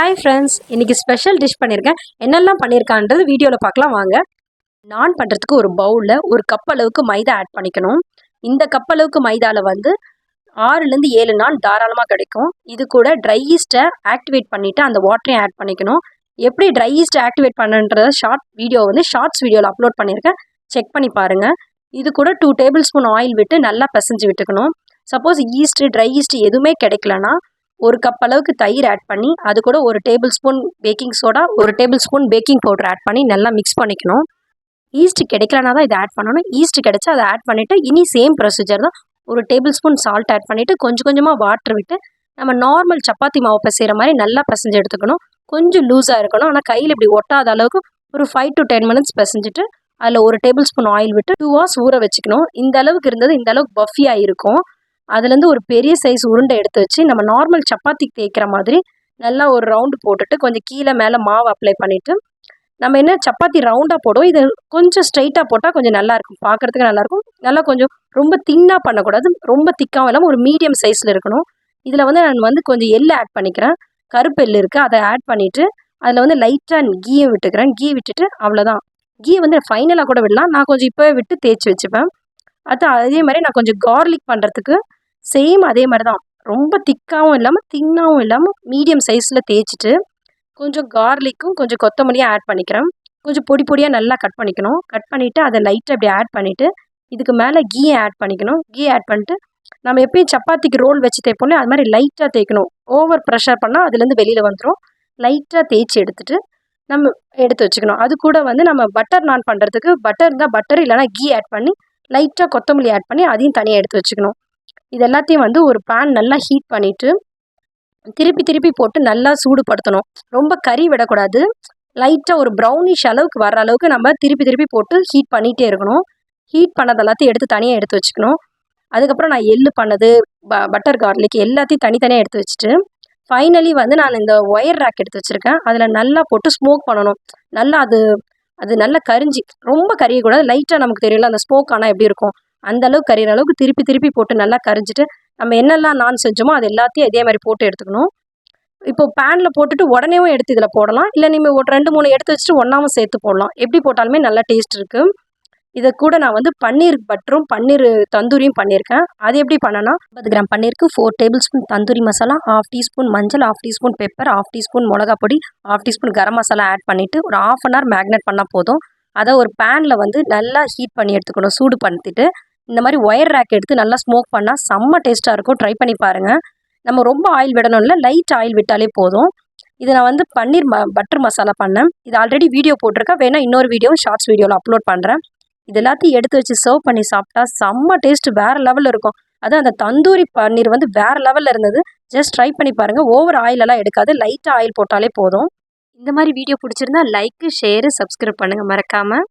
Hi friends இன்றைக்கி special dish பண்ணியிருக்கேன் என்னெல்லாம் பண்ணியிருக்கான்றது வீடியோவில் பார்க்கலாம் வாங்க. நான் பண்ணுறதுக்கு ஒரு பவுலில் ஒரு கப் அளவுக்கு மைதா ஆட் பண்ணிக்கணும். இந்த கப் அளவுக்கு மைதாவில் வந்து ஆறுலேருந்து ஏழு நாள் தாராளமாக கிடைக்கும். இது கூட ட்ரை ஈஸ்ட்டை ஆக்டிவேட் பண்ணிவிட்டு அந்த வாட்டரையும் ஆட் பண்ணிக்கணும். எப்படி ட்ரை ஈஸ்ட்டை ஆக்டிவேட் பண்ணுன்றத ஷார்ட் வீடியோ வந்து ஷார்ட்ஸ் வீடியோவில் அப்லோட் பண்ணியிருக்கேன் செக் பண்ணி பாருங்கள் இது கூட டூ டேபிள் ஸ்பூன் ஆயில் விட்டு நல்லா பிசைஞ்சு விட்டுக்கணும். சப்போஸ் ஈஸ்ட்டு ட்ரை ஈஸ்ட்டு எதுவுமே கிடைக்கலன்னா ஒரு கப் அளவுக்கு தயிர் ஆட் பண்ணி அது கூட ஒரு டேபிள் ஸ்பூன் பேக்கிங் சோடா ஒரு tablespoon baking powder add பண்ணி நல்லா மிக்ஸ் பண்ணிக்கணும். ஈஸ்ட் கிடைக்கலனா தான் இதை ஆட் பண்ணணும். ஈஸ்ட் கிடைச்சா அதை ஆட் பண்ணிவிட்டு இனி சேம் ப்ரொசீஜர் தான். ஒரு டேபிள் ஸ்பூன் சால்ட் ஆட் பண்ணிவிட்டு கொஞ்சம் கொஞ்சமாக வாட்டர் விட்டு நம்ம நார்மல் சப்பாத்தி மாவு பிசைகிற மாதிரி நல்லா பிசைஞ்சு எடுத்துக்கணும். கொஞ்சம் லூஸாக இருக்கணும். ஆனால் கையில் இப்படி ஒட்டாத அளவுக்கு ஒரு ஃபைவ் டு டென் மினிட்ஸ் பிசைஞ்சிட்டு அதில் ஒரு டேபிள் ஸ்பூன் ஆயில் விட்டு டூ ஹவர்ஸ் ஊற வச்சுக்கணும். இந்த அளவுக்கு இருந்தது இந்த அளவுக்கு பஃபியாக இருக்கும். அதுலேருந்து ஒரு பெரிய சைஸ் உருண்டை எடுத்து வச்சு நம்ம நார்மல் சப்பாத்திக்கு தேய்க்கிற மாதிரி நல்லா ஒரு ரவுண்டு போட்டுட்டு கொஞ்சம் கீழே மேலே மாவு அப்ளை பண்ணிவிட்டு நம்ம என்ன சப்பாத்தி ரவுண்டாக போடுவோம். இது கொஞ்சம் ஸ்ட்ரைட்டாக போட்டால் கொஞ்சம் நல்லாயிருக்கும் பார்க்குறதுக்கு நல்லாயிருக்கும் நல்லா கொஞ்சம் ரொம்ப தின்னாக பண்ணக்கூடாது. ரொம்ப திக்காகவும் இல்லாமல் ஒரு மீடியம் சைஸில் இருக்கணும். இதில் வந்து நான் வந்து கொஞ்சம் எள்ளு ஆட் பண்ணிக்கிறேன். கருப்பு எள்ளு இருக்குது அதை ஆட் பண்ணிவிட்டு அதில் வந்து லைட்டாக கீயை விட்டுக்கிறேன். கீ விட்டுட்டு அவ்வளோதான் கீ வந்து ஃபைனலாக கூட விடலாம். நான் கொஞ்சம் இப்போவே விட்டு தேய்ச்சி வச்சுப்பேன். அது அதே மாதிரி நான் கொஞ்சம் கார்லிக் பண்ணுறதுக்கு சேம் அதே மாதிரி தான் ரொம்ப திக்காகவும் இல்லாமல் தின்னாகவும் இல்லாமல் மீடியம் சைஸில் தேய்ச்சிட்டு கொஞ்சம் கார்லிக்கும் கொஞ்சம் கொத்தமல்லியும் ஆட் பண்ணிக்கிறேன். கொஞ்சம் பொடி பொடியாக நல்லா கட் பண்ணிக்கணும். கட் பண்ணிவிட்டு அதை லைட்டாக அப்படி ஆட் பண்ணிவிட்டு இதுக்கு மேலே கீயை ஆட் பண்ணிக்கணும். கீ ஆட் பண்ணிட்டு நம்ம எப்பயும் சப்பாத்திக்கு ரோல் வச்சு தேய்ப்போம்ல அது மாதிரி லைட்டாக தேய்க்கணும். ஓவர் ப்ரெஷர் பண்ணால் அதுலேருந்து வெளியில் வந்துடும் லைட்டாக தேய்ச்சி எடுத்துட்டு நம்ம எடுத்து வச்சுக்கணும். அது கூட வந்து நம்ம பட்டர் நான் பண்ணுறதுக்கு பட்டர் இருந்தால் பட்டர் இல்லைனா கீ ஆட் பண்ணி லைட்டாக கொத்தமல்லி ஆட் பண்ணி அதையும் தனியாக எடுத்து வச்சுக்கணும். இது எல்லாத்தையும் வந்து ஒரு பேன் நல்லா ஹீட் பண்ணிவிட்டு திருப்பி திருப்பி போட்டு நல்லா சூடுபடுத்தணும். ரொம்ப கறி விடக்கூடாது. லைட்டாக ஒரு ப்ரௌனிஷ் அளவுக்கு வர அளவுக்கு நம்ம திருப்பி திருப்பி போட்டு ஹீட் பண்ணிகிட்டே இருக்கணும். ஹீட் பண்ணது எல்லாத்தையும் எடுத்து தனியாக எடுத்து வச்சுக்கணும். அதுக்கப்புறம் நான் எள்ளு பண்ணது ப பட்டர் கார்லிக் எல்லாத்தையும் தனித்தனியாக எடுத்து வச்சுட்டு ஃபைனலி வந்து நான் இந்த ஒயர் ரேக் எடுத்து வச்சுருக்கேன். அதில் நல்லா போட்டு ஸ்மோக் பண்ணணும். நல்லா அது அது நல்லா கரிஞ்சி ரொம்ப கரியக்கூடாது. லைட்டாக நமக்கு தெரியல அந்த ஸ்மோக் ஆனால் எப்படி இருக்கும்? அந்த அளவுக்கு கரியிற அளவுக்கு திருப்பி திருப்பி போட்டு நல்லா கரிஞ்சிட்டு நம்ம என்னெல்லாம் நான் செஞ்சோமோ அது எல்லாத்தையும் இதே மாதிரி போட்டு எடுத்துக்கணும். இப்போ பேனில் போட்டுட்டு உடனேவும் எடுத்து இதில் போடலாம். இல்லை நீங்கள் ஒரு ரெண்டு மூணு எடுத்து வச்சுட்டு ஒன்றாவும் சேர்த்து போடலாம். எப்படி போட்டாலுமே நல்லா டேஸ்ட் இருக்குது இதை கூட நான் வந்து பன்னீர் பட்டரும் பன்னீர் தந்தூரியும் பண்ணியிருக்கேன். அது எப்படி பண்ணனா ஐம்பது gram பன்னீருக்கு four tablespoon tandoori masala half teaspoon மஞ்சள் half teaspoon pepper half teaspoon மிளகா பொடி half teaspoon garam masala add பண்ணிவிட்டு ஒரு ஆஃப் அன் ஹவர் மேக்னேட் பண்ணால் போதும். அதை ஒரு பேனில் வந்து நல்லா ஹீட் பண்ணி எடுத்துக்கணும். சூடு பண்ணிட்டு இந்த மாதிரி ஒயர் ரேக் எடுத்து நல்லா ஸ்மோக் பண்ணால் செம்ம டேஸ்ட்டாக இருக்கும். ட்ரை பண்ணி பாருங்கள் நம்ம ரொம்ப ஆயில் விடணும் இல்லை லைட் ஆயில் விட்டாலே போதும். இது நான் வந்து பன்னீர் ம பட்டர் மசாலா பண்ணேன். இது ஆல்ரெடி வீடியோ போட்டிருக்கேன். வேணால் இன்னொரு வீடியோ ஷார்ட்ஸ் வீடியோவில் அப்லோட் பண்ணுறேன் இது எல்லாத்தையும் எடுத்து வச்சு சர்வ் பண்ணி சாப்பிட்டா செம்ம டேஸ்ட் வேறு லெவலில் இருக்கும். அதுவும் அந்த தந்தூரி பன்னீர் வந்து வேறு லெவலில் இருந்தது. ஜஸ்ட் ட்ரை பண்ணி பாருங்கள் ஓவர் ஆயிலெல்லாம் எடுக்காது. லைட்டாக ஆயில் போட்டாலே போதும். இந்த மாதிரி வீடியோ பிடிச்சிருந்தா லைக்கு ஷேரு சப்ஸ்கிரைப் பண்ணுங்கள் மறக்காமல்